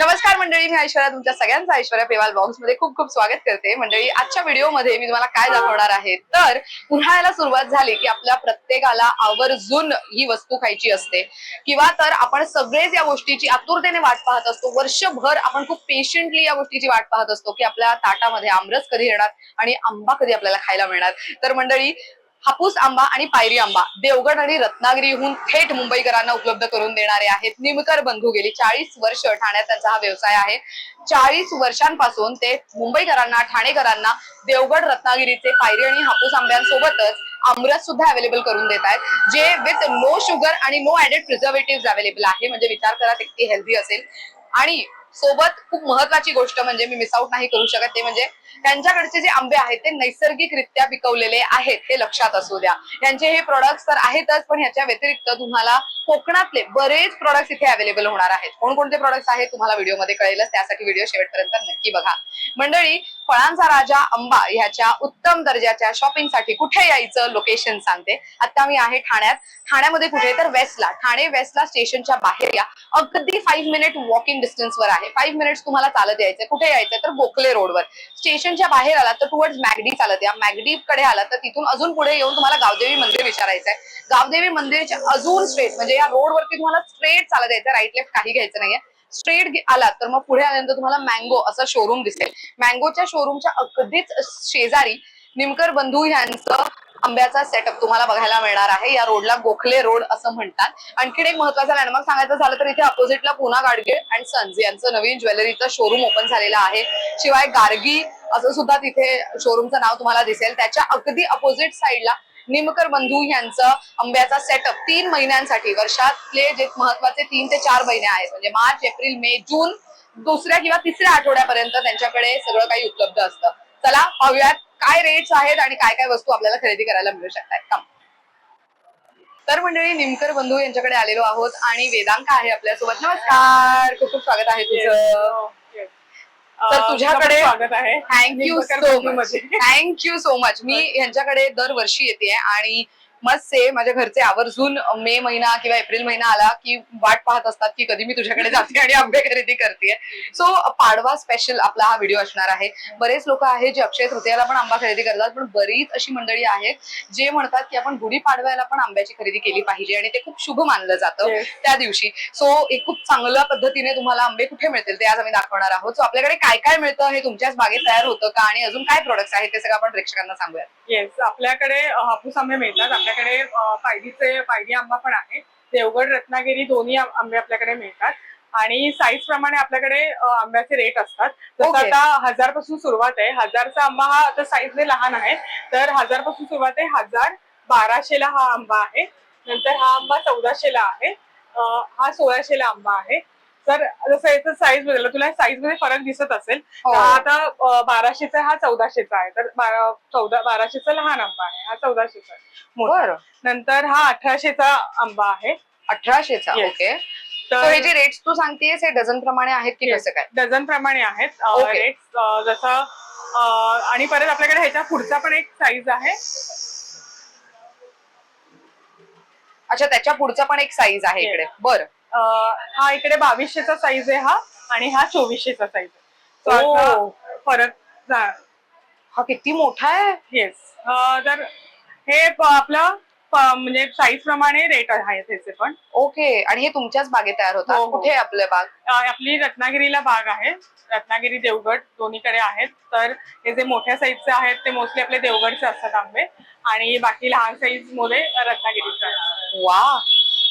नमस्कार मंडळी मी ऐश्वर्या तुमच्या सगळ्यांचा ऐश्वर्या पेवाल बॉक्समध्ये खूप खूप स्वागत करते. मंडळी आजच्या व्हिडिओमध्ये मी तुम्हाला काय दाखवणार आहे? तर उन्हाळ्याला सुरुवात झाली की आपल्या प्रत्येकाला आवर्जून ही वस्तू खायची असते. किंवा तर आपण सगळेच या गोष्टीची आतुरतेने वाट पाहत असतो. वर्षभर आपण खूप पेशंटली या गोष्टीची वाट पाहत असतो की आपल्या ताटामध्ये आमरस कधी येणार आणि आंबा कधी आपल्याला खायला मिळणार. तर मंडळी हापूस आंबा आणि पायरी आंबा देवगड आणि रत्नागिरीहून थेट मुंबईकरांना उपलब्ध करून देणारे आहेत. निमकर बंधू गेली चाळीस वर्ष ठाण्यात त्यांचा हा व्यवसाय आहे. चाळीस वर्षांपासून ते मुंबईकरांना ठाणेकरांना देवगड रत्नागिरीचे पायरी आणि हापूस आंब्यांसोबतच आमरस सुद्धा अवेलेबल करून देत आहेत. जे विथ नो शुगर आणि नो ऍडेड प्रिझर्वेटिव्ह अवेलेबल आहे. म्हणजे विचार करा ते हेल्दी असेल. आणि सोबत खूप महत्वाची गोष्ट म्हणजे मी मिसआउट नाही करू शकत ते म्हणजे त्यांच्याकडचे जे आंबे आहेत ते नैसर्गिकरित्या पिकवलेले आहेत हे लक्षात असू द्या. यांचे हे प्रोडक्ट्स तर आहेतच पण ह्याच्या व्यतिरिक्त तुम्हाला कोकणातले बरेच प्रोडक्ट्स इथे अवेलेबल होणार आहेत. कोणकोणते प्रोडक्ट्स आहेत तुम्हाला व्हिडिओमध्ये कळेलच त्यासाठी व्हिडिओ शेवटपर्यंत नक्की बघा. मंडळी फळांचा राजा आंबा ह्याच्या उत्तम दर्जाच्या शॉपिंगसाठी कुठे यायचं लोकेशन सांगते. आता मी आहे ठाण्यात. ठाण्यामध्ये कुठे? तर वेस्टला. ठाणे वेस्टला स्टेशनच्या बाहेर या. अगदी फाईव्ह मिनिट वॉकिंग डिस्टन्सवर आहे. फाईव्ह मिनिट्स तुम्हाला चालत यायचं कुठे यायचं तर गोखले रोडवर स्टेशनच्या बाहेर आला तर टुवर्ड्स मॅगडी चालत या. मॅगडी कडे आला तर तिथून अजून पुढे येऊन तुम्हाला गावदेवी मंदिर विचारायचंय. गावदेवी मंदिरच्या अजून स्ट्रेट म्हणजे या रोडवरती तुम्हाला स्ट्रेट चालत यायचं राईट लेफ्ट काही घ्यायचं नाहीये. स्ट्रेट आलात तर मग पुढे आल्यानंतर तुम्हाला मँगो असं शोरूम दिसेल. मँगोच्या शोरूमच्या अगदीच शेजारी निमकर बंधू यांचं आंब्याचा सेटअप तुम्हाला बघायला मिळणार आहे. या रोडला गोखले रोड असं म्हणतात. आणखीन एक महत्त्वाचा लँडमार्क सांगायचं झालं तर इथे अपोजिटला पुना गाडगे अँड सन्स यांचं नवीन ज्वेलरीचं शोरूम ओपन झालेलं आहे. शिवाय गार्गी असं सुद्धा तिथे शोरूमचं नाव तुम्हाला दिसेल. त्याच्या अगदी अपोजिट साईडला निमकर बंधू यांचं आंब्याचा सेटअप तीन महिन्यांसाठी वर्षातले जे महत्त्वाचे तीन ते चार महिने आहेत. म्हणजे मार्च एप्रिल मे जून दुसऱ्या किंवा तिसऱ्या आठवड्यापर्यंत त्यांच्याकडे सगळं काही उपलब्ध असतं. चला पाहूयात काय रेट्स आहेत आणि काय काय वस्तू आपल्याला खरेदी करायला मिळू शकतात. काम तर मंडळी निमकर बंधू यांच्याकडे आलेलो आहोत आणि वेदांक आहे आपल्यासोबत. नमस्कार. खूप खूप स्वागत आहे तुझं. तर तुझ्याकडे स्वागत आहे. Thank you so. Much thank you so much मी यांच्याकडे दरवर्षी येते आणि मस्त से माझ्या घरचे आवर्जून मे महिना किंवा एप्रिल महिना आला की वाट पाहत असतात की कधी मी तुझ्याकडे जाते आणि आंबे खरेदी करते सो पाडवा स्पेशल आपला हा व्हिडिओ असणार आहे. बरेच लोक आहेत जे अक्षय तृतीयाला पण आंबा खरेदी करतात पण बरीच अशी मंडळी आहेत जे म्हणतात की आपण गुढी पाडव्याला पण आंब्याची खरेदी केली पाहिजे आणि ते खूप शुभ मानलं जातं. त्या दिवशी. सो एक खूप चांगल्या पद्धतीने तुम्हाला आंबे कुठे मिळतील ते आज आम्ही दाखवणार आहोत. सो आपल्याकडे काय काय मिळतं हे तुमच्याच बागेत तयार होतं का आणि अजून काय प्रोडक्ट्स आहेत ते सगळं आपण प्रेक्षकांना सांगूया येस आपल्याकडे हापूस आंबे मिळतात. आपल्याकडे अ, पायरीचे पायरी आंबा पण आहे. देवगड रत्नागिरी दोन्ही आंबे आपल्याकडे मिळतात. आणि साईज प्रमाणे आपल्याकडे आंब्याचे रेट असतात. जसं Okay. आता हजारपासून सुरुवात आहे. हजारचा आंबा हा आता साईजने लहान आहे. तर हजारपासून सुरुवात आहे. हजार बाराशेला हा आंबा आहे. नंतर हा आंबा चौदाशेला आहे. हा सोळाशेला आंबा आहे. तर जसं याचं साईज बदलला तुला साईजमध्ये फरक दिसत असेल हो. आता बाराशेचा हा चौदाशेचा आहे तर बारा चौदा बाराशेचा लहान आंबा आहे हा चौदाशेचा आहे मोठा. बरं नंतर हा अठराशेचा आंबा आहे अठराशेचा Yes. ओके तर हे जे रेट्स तू सांगतेस हे डझन प्रमाणे आहेत की Yes. कसं काय डझन प्रमाणे आहेत Okay. रेट जसं अ, आणि परत आपल्याकडे ह्याच्या पुढचा पण एक साईज आहे अच्छा त्याच्या पुढचा पण एक साईज आहे Yes. इकडे बरं हा इकडे बावीसशेचा साईज आहे हा आणि हा चोवीसशेचा साईज आहे. फरक हा किती मोठा आहे? येस तर हे आपलं म्हणजे साईज प्रमाणे रेट आहेत ह्याचे पण. ओके. आणि हे तुमच्याच बागेत तयार होतात? हो, हो. कुठे आहे आपलं बाग? आपली रत्नागिरीला बाग आहे. रत्नागिरी देवगड दोन्हीकडे आहेत. तर हे जे मोठ्या साईजचे आहेत ते मोस्टली आपले देवगडचे असतात आंबे. आणि बाकी लहान साईजमध्ये रत्नागिरीचे वा.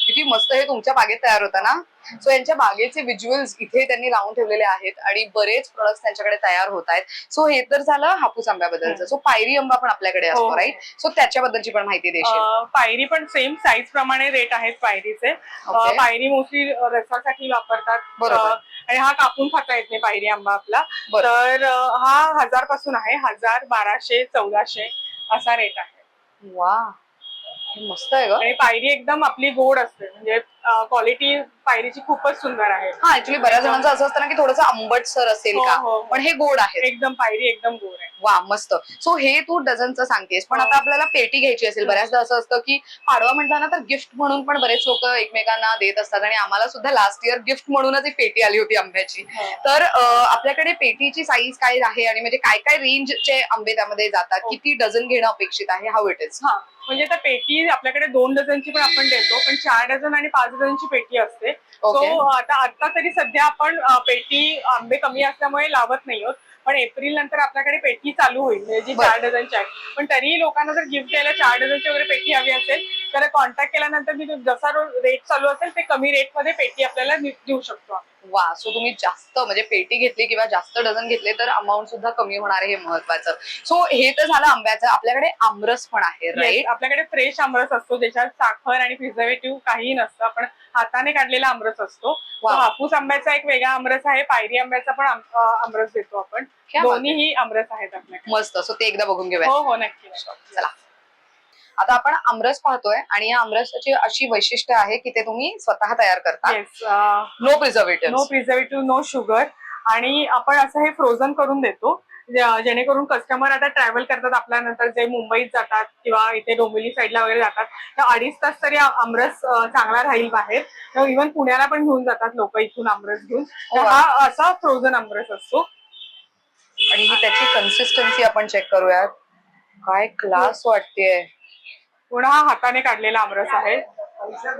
किती मस्त हे तुमच्या बागेत तयार होतं ना? सो यांच्या बागेचे व्हिज्युअल्स इथे त्यांनी लावून ठेवलेले आहेत आणि बरेच प्रोडक्ट्स त्यांच्याकडे तयार होत आहेत. सो हे तर झालं हापूस आंब्याबद्दलचं. सो पायरी आंबा पण आपल्याकडे असतो हो. राईट सो त्याच्याबद्दलची पण माहिती देशील. पायरी पण सेम साईज प्रमाणे रेट आहेत पायरीचे. पायरी मोस्टली रसासाठी वापरतात. बरोबर. आणि हा कापून खाता येत नाही पायरी आंबा आपला. तर हा हजारपासून आहे. हजार बाराशे चौदाशे असा रेट आहे. वा हे मस्त आहे ग. आणि पायरी एकदम आपली गोड असते. म्हणजे क्वालिटी पायरीची खूपच सुंदर आहे. हा ऍक्च्युली बऱ्याच जणांचं असं असतं ना की थोडंसं आंबटसर असेल हो, का? हो, हो. पण हे गोड आहे एकदम पायरी एकदम गोड आहे. वा मस्त. सो हे तू डझनचं सांगतेस पण हो. आता आपल्याला पेटी घ्यायची असेल हो. बऱ्याचदा असं असतं की पाडवा म्हटलं ना तर गिफ्ट म्हणून पण बरेच लोक एकमेकांना देत असतात आणि आम्हाला सुद्धा लास्ट इयर गिफ्ट म्हणूनच एक पेटी आली होती आंब्याची. तर अं, आपल्याकडे पेटीची साईज काय आहे आणि म्हणजे काय काय रेंजचे आंबे त्यामध्ये जातात? हो. किती डझन घेणं अपेक्षित आहे? हाऊ इट इज हा म्हणजे आता पेटी आपल्याकडे दोन डझनची पण आपण देतो पण चार डझन आणि पाच डझनची पेटी असते. सो आता आता तरी सध्या आपण पेटी आंबे कमी असल्यामुळे लावत नाही आहोत. पण एप्रिल नंतर आपल्याकडे पेटी चालू होईल म्हणजे जी. चार डझनची आहे पण तरीही लोकांना जर गिफ्ट द्यायला चार डझनची वगैरे पेटी हवी असेल तर कॉन्टॅक्ट केल्यानंतर मी जसा रेट चालू असेल ते कमी रेटमध्ये पेटी आपल्याला देऊ शकतो. वा सो तुम्ही जास्त म्हणजे पेटी घेतली किंवा जास्त डझन घेतले तर अमाऊंट सुद्धा कमी होणार आहे हे महत्वाचं सो हे तर झालं आंब्याचं आपल्याकडे आमरस पण आहे राईट आपल्याकडे फ्रेश आमरस असतो ज्याच्यात साखर आणि प्रिझर्वेटिव्ह काहीही नसतं आपण हाताने काढलेला आमरस असतो. हापूस आंब्याचा एक वेगळा आमरस आहे. पायरी आंब्याचा पण आमरस देतो आपण. दोन्हीही आमरस आहेत आपल्याकडे. मस्त. सो ते एकदा बघून घेऊया. हो हो नक्की. चला. आता आपण आमरस पाहतोय आणि या आमरसाची अशी वैशिष्ट्य आहे की ते तुम्ही स्वतः तयार करता. No preservative no preservative no sugar आणि आपण असं हे फ्रोझन करून देतो. जेणेकरून कस्टमर आता ट्रॅव्हल करतात आपल्यानंतर जे मुंबईत जातात किंवा इथे डोंबिवली साईडला वगैरे जातात तर अडीच तास तरी आमरस चांगला राहील बाहेर. इव्हन पुण्याला पण घेऊन जातात लोक इथून आमरस घेऊन. wow. हा. असा फ्रोझन आमरस असतो. आणि ही त्याची कन्सिस्टन्सी आपण चेक करूयात. काय क्लास वाटतेय. पुन्हा हा हाताने काढलेला आमरस आहे.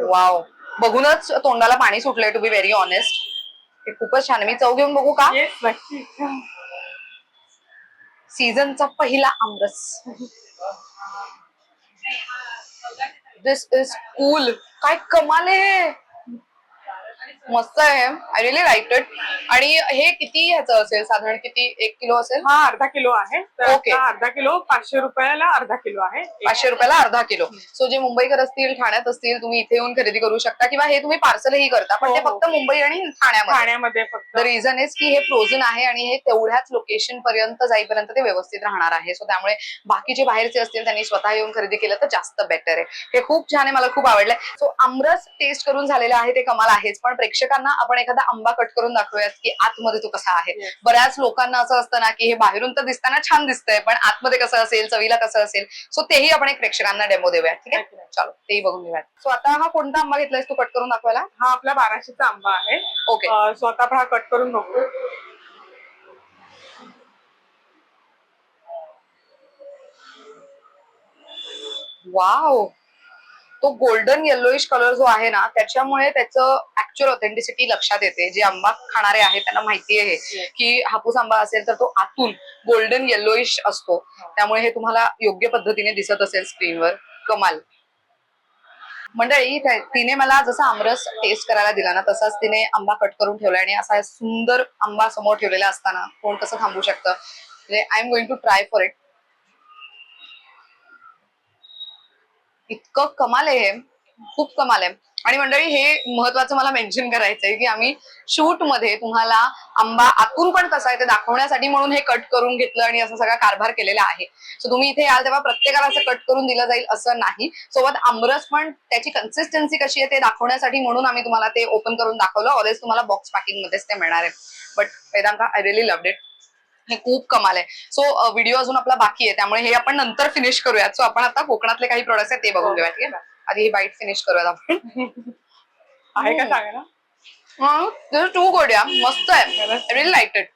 वाव बघूनच तोंडाला पाणी सुटलंय टू बी व्हेरी ऑनेस्ट हे खूपच छान. मी चव घेऊन बघू का? सीझनचा पहिला आमरस. दिस इज कूल काय कमाल आहे. मस्त आहे. आय रिअली लाईक इट आणि हे किती ह्याचं असेल? साधारण किती? एक किलो असेल? हा अर्धा किलो आहे. तर Okay. आता अर्धा किलो पाचशे रुपयाला अर्धा किलो आहे. पाचशे रुपयाला अर्धा किलो. सो जे मुंबईकर असतील ठाण्यात असतील तुम्ही इथे येऊन खरेदी करू शकता किंवा हे तुम्ही पार्सलही करता. पण हो, ते हो. फक्त मुंबई आणि ठाण्यामध्ये. ठाण्यामध्ये फक्त. द रिझन इज की हे फ्रोझन आहे आणि हे तेवढ्याच लोकेशन पर्यंत जाईपर्यंत ते व्यवस्थित राहणार आहे. सो त्यामुळे बाकीचे बाहेरचे असतील त्यांनी स्वतः येऊन खरेदी केलं तर जास्त बेटर आहे. हे खूप छान आहे मला खूप आवडलंय. सो आमरस टेस्ट करून झालेलं आहे ते कमाल आहेच. पण प्रेक्षकांना आपण एखादा आंबा कट करून दाखवूयात की आतमध्ये तो कसा आहे. बऱ्याच लोकांना असं असतं ना की हे बाहेरून तर दिसताना छान दिसतंय पण आतमध्ये कसं असेल चवीला कसं असेल सो तेही आपण एक प्रेक्षकांना डेमो देऊया ठीक आहे. चलो तेही बघून घेऊयात. सो आता हा कोणता आंबा घेतलायस तू कट करून दाखवायला? हा आपला बाराशेचा आंबा आहे. ओके सो आता आपण हा कट करून बघू. वाव तो गोल्डन येल्लोइश कलर जो आहे ना त्याच्यामुळे त्याचं ऍक्च्युअल ऑथेंटिसिटी लक्षात येते. जे आंबा खाणारे आहेत त्यांना माहिती आहे. की हापूस आंबा असेल तर तो आतून गोल्डन येल्लोइश असतो. त्यामुळे हे तुम्हाला योग्य पद्धतीने दिसत असेल स्क्रीनवर. कमाल. मंडळी तिने मला जसा आमरस टेस्ट करायला दिला ना तसाच तिने आंबा कट करून ठेवला आणि असा सुंदर आंबा समोर ठेवलेला असताना कोण कसं थांबू शकतं? I am going to try for it इतकं कमाल आहे हे. खूप कमाल आहे. आणि मंडळी हे महत्वाचं मला मेन्शन करायचं आहे की आम्ही शूटमध्ये तुम्हाला आंबा आतून पण कसा आहे ते दाखवण्यासाठी म्हणून हे कट करून घेतलं आणि असं सगळा कारभार केलेला आहे. सो तुम्ही इथे याल तेव्हा प्रत्येकाला असं कट करून दिलं जाईल असं नाही. सोबत आमरस पण त्याची कन्सिस्टन्सी कशी आहे ते दाखवण्यासाठी म्हणून आम्ही तुम्हाला ते ओपन करून दाखवलं. ऑलवेज तुम्हाला बॉक्स पॅकिंग मध्येच ते मिळणार आहे. But Vedanka I really loved it हे खूप कमाल आहे. सो व्हिडिओ अजून आपला बाकी आहे. त्यामुळे हे आपण नंतर फिनिश करूयात. सो आपण आता कोकणातले काही प्रोडक्ट्स आहेत ते बघून घेऊया ठीक आहे? आधी ही बाईट फिनिश करूयात आपण. आहे का हम्म. सांगा टू गुड या मस्त आहे. रिअली लाईक इट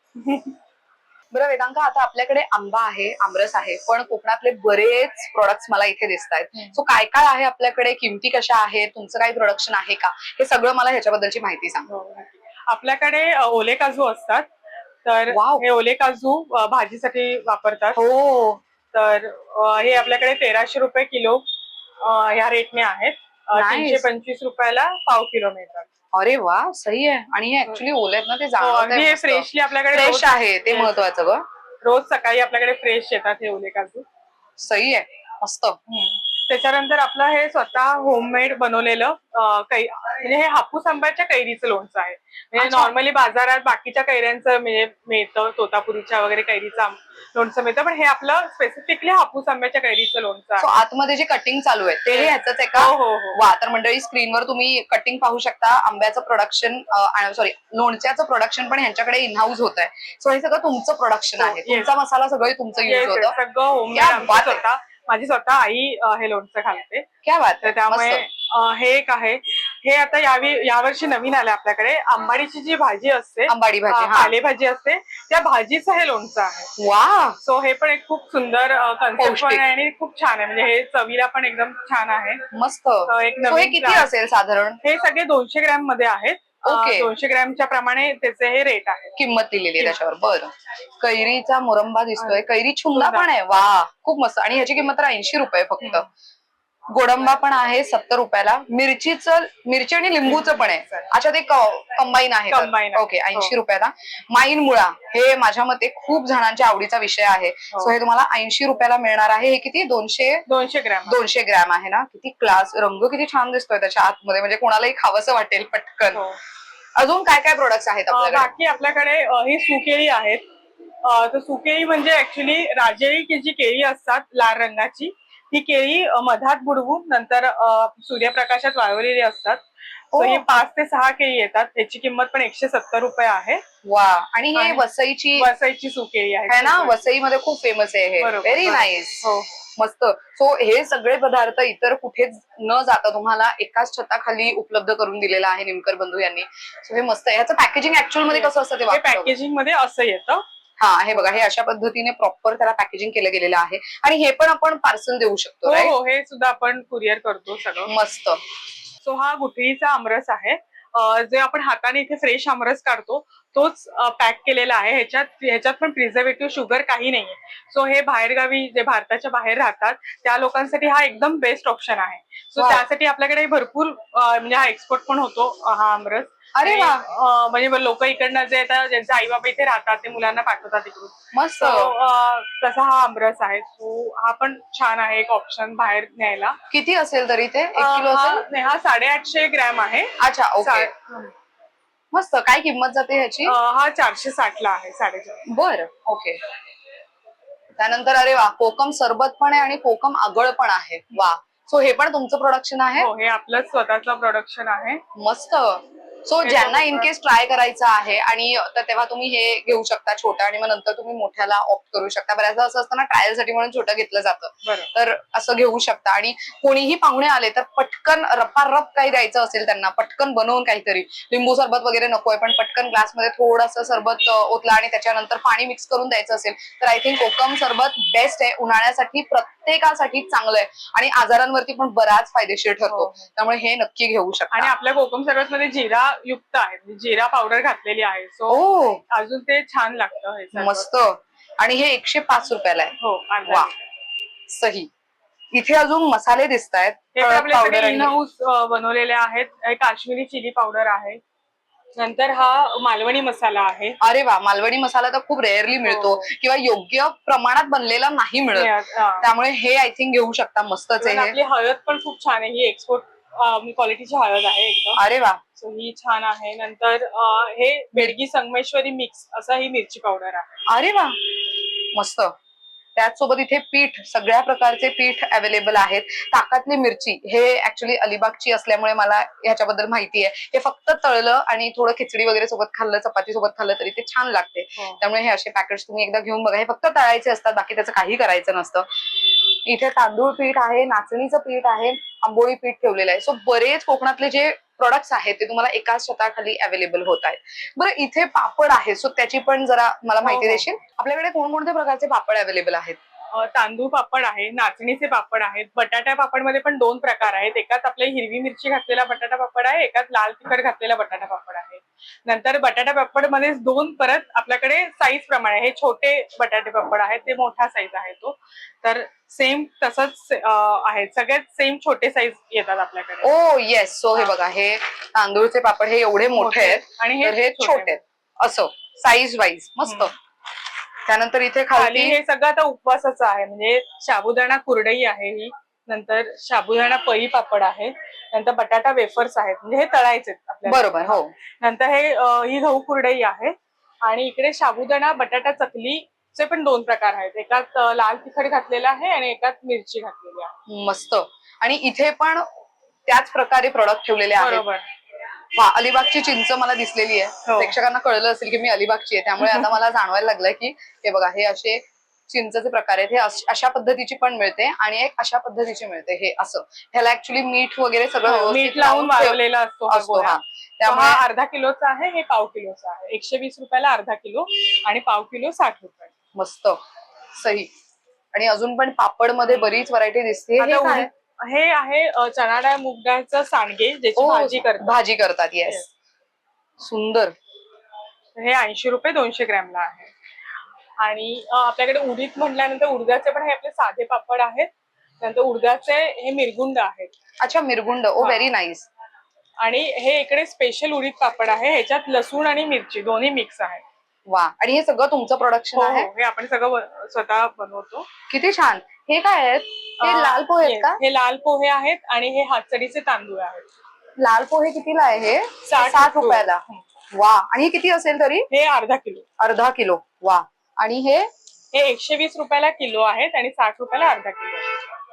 बरं वेदांका आता आपल्याकडे आंबा आहे आमरस आहे पण कोकणातले बरेच प्रोडक्ट्स मला इथे दिसत आहेत. सो काय काय आहे आपल्याकडे? किमती कशा आहेत? तुमचं काही प्रोडक्शन आहे का? हे सगळं मला ह्याच्याबद्दलची माहिती सांग. हो. आपल्याकडे ओले काजू असतात. तर Wow. हे ओले काजू अ, भाजीसाठी वापरतात. हो. तर अ, हे आपल्याकडे तेराशे रुपये किलो अ, ह्या रेटने आहेत. अ, Nice. तीनशे पंचवीस रुपयाला पाव किलो मिळतात. अरे वा सही आहे. आणि हे ऍक्च्युली ओले आहेत ना ते हो, अगदी हे जाणवत फ्रेशली आपल्याकडे फ्रेश रोज- आहे ते Yes. महत्वाचं ग. रोज सकाळी आपल्याकडे फ्रेश येतात हे ओले काजू. सही आहे. मस्त. त्याच्यानंतर आपलं हे स्वतः होममेड बनवलेलं अं, कै म्हणजे हे हापूस आंब्याच्या कैरीचं लोणचं आहे. म्हणजे. नॉर्मली बाजारात बाकीच्या कैऱ्यांचं म्हणजे मिळतं तोतापुरीच्या वगैरे कैरीचं लोणचं मिळतं. पण हे आपलं स्पेसिफिकली हापूस आंब्याच्या कैरीचं लोणचं सो आहे. आतमध्ये जे कटिंग चालू आहे ते ह्याच आहे का? हो हो हो. वा तर मंडळी स्क्रीनवर तुम्ही कटिंग पाहू शकता. आंब्याचं प्रोडक्शन सॉरी लोणच्याचं प्रोडक्शन पण यांच्याकडे इन हाऊस होत आहे. सो हे सगळं तुमचं प्रोडक्शन हो, आहे. तुमचा मसाला सगळं तुमचं युज होतं. सगळं होममेड माझी स्वतः आई हे लोणचं घालते. क्या बात तर त्यामुळे. अं, हे एक आहे. हे आता यावी यावर्षी नवीन आलं आपल्याकडे. आंबाडीची जी भाजी असते अंबाडी भाजी अं, हा पालेभाजी असते त्या भाजीचं हे लोणचं आहे. वा सो हे पण एक खूप सुंदर कन्सेप्ट पौष्टिक. आहे आणि खूप छान आहे. म्हणजे हे चवीला पण एकदम छान आहे. मस्त. So, एक सो हे नवीन किती. असेल साधारण? हे सगळे दोनशे ग्रॅममध्ये आहेत. Okay. दोनशे ग्रॅमच्या प्रमाणे त्याचे हे रेट आहे. किंमत दिलेली आहे त्याच्यावर. बरं. कैरीचा मुरंबा दिसतोय. कैरी छुंदा. पण आहे. वा खूप मस्त. आणि ह्याची किंमत तर ऐंशी रुपये फक्त. गोडंबा पण आहे सत्तर रुपयाला. मिरचीचं मिरची आणि लिंबूचं पण आहे. अच्छा ते कंबाईन आहे. ओके ऐंशी हो. रुपयाला. माईन मुळा हे माझ्या मते खूप जणांच्या आवडीचा विषय आहे. हो. सो हे तुम्हाला ऐंशी रुपयाला मिळणार आहे. हे किती? दोनशे दोनशे ग्रॅम. दोनशे ग्रॅम आहे ना? किती क्लास रंग किती छान दिसतोय त्याच्या आतमध्ये. म्हणजे कोणालाही खावंसं वाटेल पटकन. हो. अजून काय काय प्रोडक्ट्स आहेत अं, आपल्याकडे? बाकी आपल्याकडे अं, ही सुकेळी आहेत. अं, तर सुकेळी म्हणजे ऍक्च्युली राजेळी की जी केळी असतात लाल रंगाची. ती केळी मधात बुडवून नंतर सूर्यप्रकाशात वाळवलेली असतात. So. ही पाच ते सहा केळी येतात. त्याची किंमत पण एकशे सत्तर रुपये आहे. वा. आणि हे वसईची वसईची सुकेळी आहे. आहे ना? वसईमध्ये खूप फेमस आहे हे. व्हेरी. नाईस हो. मस्त. सो हे सगळे पदार्थ इतर कुठेच न जाता तुम्हाला एकाच छताखाली उपलब्ध करून दिलेला आहे निमकर बंधू यांनी. सो हे मस्त आहे. ह्याचं पॅकेजिंग ऍक्च्युअलमध्ये कसं असतं ते हे पॅकेजिंगमध्ये असं येतं. हा हे बघा हे अशा पद्धतीने प्रॉपर त्याला पॅकेजिंग केलं गेलेलं आहे. आणि हे पण आपण पार्सल देऊ शकतो हो right? हो हे सुद्धा आपण कुरिअर करतो सगळं. मस्त. सो हा गुठळीचा आमरस आहे. अं, जे आपण हाताने इथे फ्रेश आमरस काढतो तोच पॅक केलेला आहे. ह्याच्यात ह्याच्यात पण प्रिझर्वेटिव्ह शुगर काही नाहीये. सो हे बाहेरगावी जे भारताच्या बाहेर राहतात त्या लोकांसाठी हा एकदम बेस्ट ऑप्शन आहे. So Wow. त्यासाठी आपल्याकडे भरपूर अं, म्हणजे हा एक्सपोर्ट पण होतो अं, हा आमरस. अरे वा. अं, म्हणजे लोक इकडनं जे आता ज्यांचे आई बाबा इथे राहतात ते मुलांना पाठवतात इकडून. मस्त. So, अं, तसा हा आमरस आहे? सो हा पण छान आहे एक ऑप्शन बाहेर न्यायला. किती असेल तरी ते? एक अं, किलो हा असेल? नाही, हा साडेआठशे ग्रॅम आहे. अच्छा ओके. सा- मस्त. काय किंमत जाते ह्याची? अं, हा चारशे साठ ला आहे साडेचार. बर ओके. त्यानंतर अरे वा कोकम सरबत पण आहे आणि कोकम आगळ पण आहे. वा. सो हे पण तुमचं प्रोडक्शन आहे? हो हे आपलं स्वतःचं प्रोडक्शन आहे. मस्त. सो ज्यांना इन केस ट्राय करायचं आहे आणि तर तेव्हा तुम्ही हे घेऊ शकता छोटं आणि मग नंतर तुम्ही मोठ्याला ऑप्ट करू शकता. बऱ्याचदा असं असतं ना ट्रायलसाठी म्हणून छोटं घेतलं जातं. तर असं घेऊ शकता. आणि कोणीही पाहुणे आले तर पटकन रपारप काही द्यायचं असेल त्यांना पटकन बनवून काहीतरी. लिंबू सरबत वगैरे नकोय पण पटकन ग्लासमध्ये थोडंसं सरबत ओतला आणि त्याच्यानंतर पाणी मिक्स करून द्यायचं असेल तर आय थिंक कोकम सरबत बेस्ट आहे. उन्हाळ्यासाठी प्रत्येकासाठी चांगलं आहे. आणि आजारांवरती पण बराच फायदेशीर ठरतो. हो. त्यामुळे हे नक्की घेऊ आणि शकता आपल्या कोकम सरबत मध्ये जिरा युक्त आहे. म्हणजे जिरा पावडर घातलेली आहे. So oh. अजून ते छान लागतं हे. मस्त. आणि हे एकशे पाच रुपयाला आहे. हो अर्धा वा. लिटर. सही. इथे अजून मसाले दिसत आहेत हे आपल्याकडे पावडर इन हाऊस बनवलेले आहेत. हे काश्मीरी चिली पावडर आहे. नंतर हा मालवणी मसाला आहे. अरे वा. मालवणी मसाला तर खूप रेअरली मिळतो हो. किंवा योग्य प्रमाणात बनलेला नाही मिळत. त्यामुळे हे आय थिंक घेऊ शकता. मस्तच आहे हे. आपली हळद पण खूप छान आहे. ही एक्सपोर्ट क्वालिटीची हळद आहे एकदम. अरे वा. सो ही छान आहे. नंतर अं, हे बेडगी संगमेश्वरी मिक्स असं ही मिरची पावडर आहे. अरे वा. मस्त. त्याचसोबत इथे पीठ सगळ्या प्रकारचे पीठ अवेलेबल आहेत. ताकातली मिरची हे ऍक्च्युली अलिबागची असल्यामुळे मला ह्याच्याबद्दल माहिती आहे. हे फक्त तळलं आणि थोडं खिचडी वगैरे सोबत खाल्लं चपाती सोबत खाल्लं तरी ते छान लागते. हो. त्यामुळे हे असे पॅकेट्स तुम्ही एकदा घेऊन बघा. हे फक्त तळायचे असतात बाकी त्याचं काही करायचं नसतं. इथे तांदूळ पीठ आहे नाचणीचं पीठ आहे आंबोळी पीठ ठेवलेलं आहे. सो बरेच कोकणातले जे प्रोडक्ट्स आहेत ते तुम्हाला एकाच छताखाली अवेलेबल होत आहेत. बरं इथे पापड आहे सो त्याची पण जरा मला माहिती हो, हो. देशील? आपल्याकडे कोणकोणत्या प्रकारचे पापड अवेलेबल आहेत? तांदूळ पापड आहे नाचणीचे पापड आहेत बटाटा पापडमध्ये पण दोन प्रकार आहेत. एकात आपले हिरवी मिरची घातलेला बटाटा पापड आहे एकात लाल तिखट घातलेला बटाटा पापड आहे. नंतर बटाटा पापडमध्ये दोन परत आपल्याकडे साईज प्रमाणे हे छोटे बटाटे पापड आहेत ते मोठा साईज आहे तो. तर सेम तसंच आहे सगळ्यात सेम छोटे साईज येतात आपल्याकडे. ओ येस सो हे बघा हे तांदूळचे पापड हे एवढे मोठे आहेत. आणि हे छोटे आहेत. असं साईज वाईज मस्त. त्यानंतर इथे खाली हे सगळं आता उपवासाचं आहे. म्हणजे साबुदाणा कुरडई आहे ही. नंतर साबुदाणा पळी पापड आहे. नंतर बटाटा वेफर्स आहेत. म्हणजे हे तळायचे बरोबर हो. नंतर हे ही गहू कुरडई आहे. आणि इकडे साबुदाणा बटाटा चकलीचे पण दोन प्रकार आहेत. एकात लाल तिखट घातलेला आहे आणि एकात मिरची घातलेली आहे. मस्त. आणि इथे पण त्याच प्रकारे प्रॉडक्ट ठेवलेले आहेत. बरोबर. वा अलिबागची चिंच मला दिसलेली आहे. हो. प्रेक्षकांना कळलं असेल की मी अलिबागची आहे. त्यामुळे आता मला जाणवायला लागलंय की हे बघा हे असे चिंचचे प्रकार आहेत. हे अश- अशा पद्धतीची पण मिळते आणि एक अशा पद्धतीची मिळते. हे असं. ह्याला ऍक्च्युली मीठ वगैरे सगळं हो, व्यवस्थित मीठ लावून ठेव- वाळवलेला असतो हा असतो गोळा. हा. तो त्यामुळे हा अर्धा किलोचा आहे हे पाव किलोचा आहे. एकशे वीस रुपयाला अर्धा किलो आणि पाव किलो साठ रुपये. मस्त. सही. आणि अजून पण पापडमध्ये बरीच व्हरायटी दिसते. हे आता काय? उडीद- हे आहे अ, चणा डाळ मूग डाळचं सांडगे ज्याची ओ, भाजी करतात. भाजी करतात येस सुंदर. हे ऐंशी रुपये दोनशे ग्रॅमला आहे. आणि अ, आपल्याकडे उडीद म्हटल्यानंतर उडदाचे पण हे आपले साधे पापड आहेत. नंतर उडदाचे हे मिरगुंड आहेत. अच्छा मिरगुंड. ओ हा. व्हेरी नाईस आणि हे इकडे स्पेशल उडीद पापड आहे. ह्याच्यात लसूण आणि मिरची दोन्ही मिक्स आहे वा. आणि हे सगळं तुमचं प्रोडक्शन हो, आहे? हो, आपण सगळं ब- स्वतः बनवतो. किती छान. हे काय आहेत? हे अ, लाल पोहे आहेत का? हे लाल पोहे आहेत आणि हे हातचडीचे तांदूळ आहेत. लाल पोहे कितीला आहे हे? साठ साठ रुपये. रुपयाला. वा. आणि हे किती असेल तरी? हे अर्धा किलो. अर्धा किलो. वा. आणि हे? हे एकशे वीस रुपयाला किलो आहेत आणि साठ रुपयाला अर्धा किलो.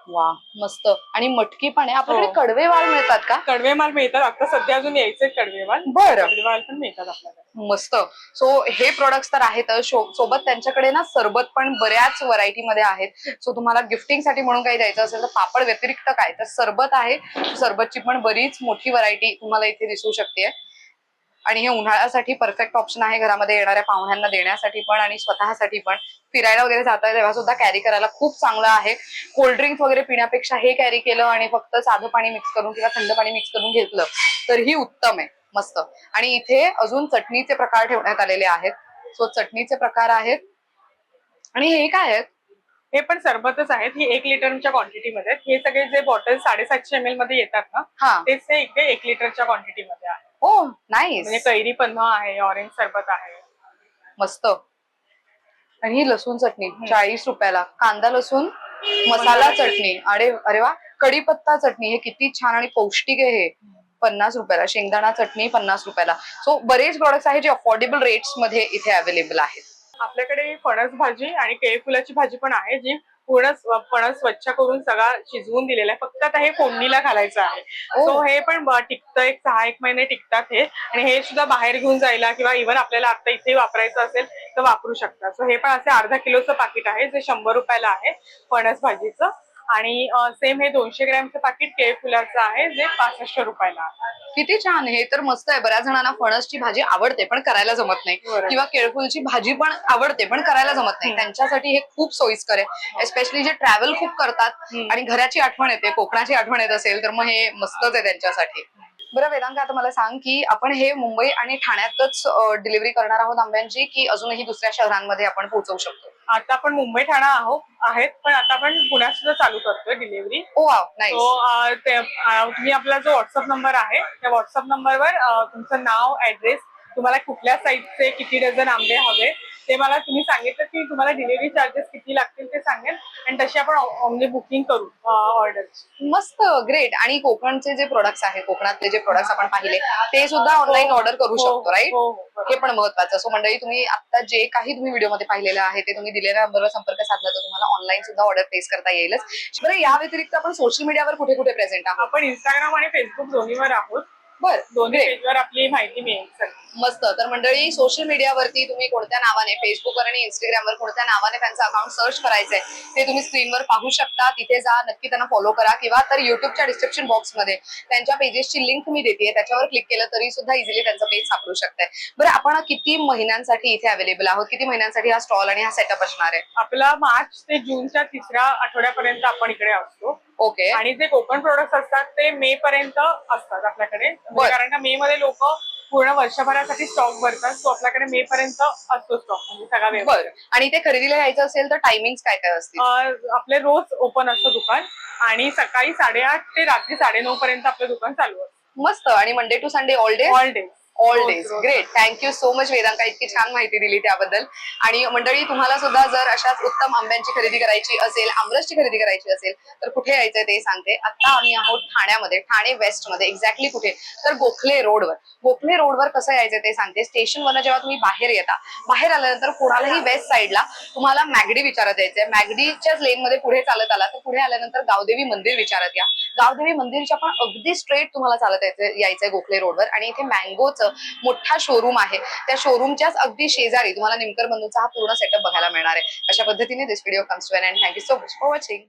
वा मस्त. आणि मटकी पण आहे आपल्याकडे हो. कडवे वाल मिळतात का? कडवे माल मिळतात. आता सध्या अजून यायचे कडवे माल बरं. कडवे माल पण मिळतात आपल्याकडे. मस्त. सो हे प्रोडक्ट्स तर आहेतच शो- सोबत त्यांच्याकडे ना सरबत पण बऱ्याच व्हरायटी मध्ये आहेत. सो तुम्हाला गिफ्टिंगसाठी म्हणून काही द्यायचं असेल तर पापड व्यतिरिक्त काय? तर सरबत आहे. सरबतची पण बरीच मोठी व्हरायटी तुम्हाला इथे दिसू शकते आणि हे उन्हाळ्यासाठी परफेक्ट ऑप्शन आहे. घरामध्ये येणाऱ्या पाहुण्यांना देण्यासाठी पण आणि स्वतःसाठी पण. फिरायला वगैरे जाता तेव्हा सुद्धा कॅरी करायला खूप चांगलं आहे. कोल्ड्रिंक्स वगैरे पिण्यापेक्षा हे कॅरी केलं आणि फक्त साधं पाणी मिक्स करून किंवा थंड पाणी मिक्स करून घेतलं तरीही उत्तम आहे. मस्त. आणि इथे अजून चटणीचे प्रकार ठेवण्यात आलेले आहेत. सो चटणीचे प्रकार आहेत. आणि हे काय आहेत? हे पण सरबतच आहेत. ही एक लिटरच्या क्वांटिटीमध्ये हे सगळे जे बॉटल साडेसातशे एम एलमध्ये येतात ना हा. तेच हे इकडे एक लिटरच्या क्वांटिटीमध्ये आहे हो म्हणजे कैरी पन्हा आहे ऑरेंज सरबत आहे. मस्त. आणि ही लसूण चटणी चाळीस रुपयाला. कांदा लसूण मसाला चटणी. अरे अरे वा कढीपत्ता चटणी. हे किती छान आणि पौष्टिक आहे हे. पन्नास रुपयाला. शेंगदाणा चटणी पन्नास रुपयाला. सो बरेच प्रोडक्ट्स आहेत जे अफोर्डेबल रेट्समध्ये इथे अवेलेबल आहेत. आपल्याकडे फणस भाजी आणि केळी फुलाची भाजी पण आहे जी पूर्ण स्व- फणस स्वच्छ करून सगळा शिजवून दिलेला आहे. फक्त आता हे फोडणीला घालायचं आहे. सो हे पण टिकतं एक सहा एक महिने टिकतात हे. आणि हे सुद्धा बाहेर घेऊन जायला किंवा इव्हन आपल्याला आता इथे वापरायचं असेल तर वापरू शकता. सो हे पण असे अर्धा किलोचं पाकिट आहे जे शंभर रुपयाला आहे फणस भाजीचं. आणि सेम हे दोनशे ग्रॅमचं पाकिट केळी फुलाचं आहे जे पासष्ट रुपयाला आहे. किती छान. हे तर मस्त आहे. बऱ्याच जणांना फणसची भाजी आवडते पण करायला जमत नाही. बरोबर. किंवा केळफुलची भाजी पण आवडते पण करायला जमत नाही. त्यांच्यासाठी हे खूप सोयीस्कर आहे. एस्पेशली जे ट्रॅव्हल खूप करतात हम्म. आणि घराची आठवण येते कोकणाची आठवण येत असेल तर मग हे मस्तच आहे त्यांच्यासाठी. बरं वेदांत आता मला सांग की आपण हे मुंबई आणि ठाण्यातच डिलिव्हरी करणार आहोत आंब्यांची की अजूनही दुसऱ्या शहरांमध्ये आपण पोहोचवू शकतो? आता आपण मुंबई ठाणा आहोत आहेत पण आता आपण पुण्यात सुद्धा चालू करतोय डिलिव्हरी ओ वाव तो नाही अ, ते अ, तुम्ही आपला जो व्हॉट्सअप नंबर आहे त्या व्हॉट्सअप नंबरवर अ, तुमचं नाव ऍड्रेस तुम्हाला कुठल्या साईजचे किती डझन आंबे हवे ते मला तुम्ही सांगितलं की तुम्हाला डिलिव्हरी चार्जेस किती लागतील ते सांगेल. आणि तशी आपण ऑ- म्हणजे बुकिंग करू ऑर्डर मस्त ग्रेट आणि कोकणचे जे प्रोडक्ट्स आहेत कोकणातले जे प्रोडक्ट्स आपण पाहिले ते सुद्धा ऑनलाईन ऑर्डर करू शकतो राईट हे पण महत्वाचं. सो मंडळी तुम्ही आता जे काही तुम्ही व्हिडिओमध्ये पाहिलेलं आहे ते तुम्ही दिलेल्या नंबरवर संपर्क साधला तर तुम्हाला ऑनलाईन सुद्धा ऑर्डर प्लेस करता येईलच. बरं या व्यतिरिक्त आपण सोशल मीडियावर कुठे कुठे प्रेझेंट आहोत? आपण इंस्टाग्राम आणि फेसबुक दोन्हीवर आहोत. बर दोन्ही. पेजवर आपली माहिती मिळेल सर. मस्त. तर मंडळी सोशल मीडियावरती तुम्ही कोणत्या नावाने फेसबुकवर आणि इंस्टाग्रामवर कोणत्या नावाने त्यांचं अकाउंट सर्च करायचंय ते तुम्ही स्क्रीनवर पाहू शकता. तिथे जा नक्की त्यांना फॉलो करा. किंवा तर युट्यूबच्या डिस्क्रिप्शन बॉक्समध्ये त्यांच्या पेजेसची लिंक मी देते त्याच्यावर क्लिक केलं तरी सुद्धा इझिली त्यांचं पेज सापडू शकतंय. बरं आपण किती महिन्यांसाठी इथे अवेलेबल आहोत? किती महिन्यांसाठी हा स्टॉल आणि हा सेटअप असणार आहे? आपला मार्च ते जूनच्या तिसऱ्या आठवड्यापर्यंत आपण इकडे असतो. ओके आणि जे कोकण प्रोडक्ट असतात ते मे पर्यंत असतात आपल्याकडे. बरं. कारण का मे मध्ये लोक पूर्ण वर्षभरासाठी स्टॉक भरतात तो आपल्याकडे मे पर्यंत असतो स्टॉक म्हणजे सगळा व्यवहार बर. आणि ते खरेदीला यायचं असेल तर टायमिंग काय काय असतील? अं, आपले रोज ओपन असतं दुकान आणि सकाळी साडेआठ ते रात्री साडेनऊ पर्यंत आपलं दुकान चालू असतं. मस्त. आणि Monday to Sunday all day all day all days. Great thank you so much Vedanka इतकी छान माहिती दिली त्याबद्दल. आणि मंडळी तुम्हाला सुद्धा जर अशाच उत्तम आंब्यांची खरेदी करायची असेल आमरसची खरेदी करायची असेल तर कुठे यायचंय ते सांगते. आता आम्ही आहोत ठाण्यामध्ये ठाणे वेस्टमध्ये एक्झॅक्टली कुठे? तर गोखले रोडवर गोखले रोडवर कसं यायचं ते सांगते. स्टेशनवरनं जेव्हा तुम्ही बाहेर येता बाहेर आल्यानंतर कोणालाही वेस्ट साईडला तुम्हाला मॅगडी विचारत यायचंय. मॅगडीच्याच लेन मध्ये पुढे चालत आला तर पुढे आल्यानंतर गावदेवी मंदिर विचारत या. गावदेवी मंदिरच्या पण अगदी स्ट्रेट तुम्हाला चालत यायचंय यायचंय गोखले रोडवर आणि इथे मँगोचं मोठा शोरूम आहे. त्या शोरूमच्याच अगदी शेजारी तुम्हाला निमकर बंधूचा हा पूर्ण सेटअप बघायला मिळणार आहे. अशा पद्धतीने this video comes to end and thank you so much for watching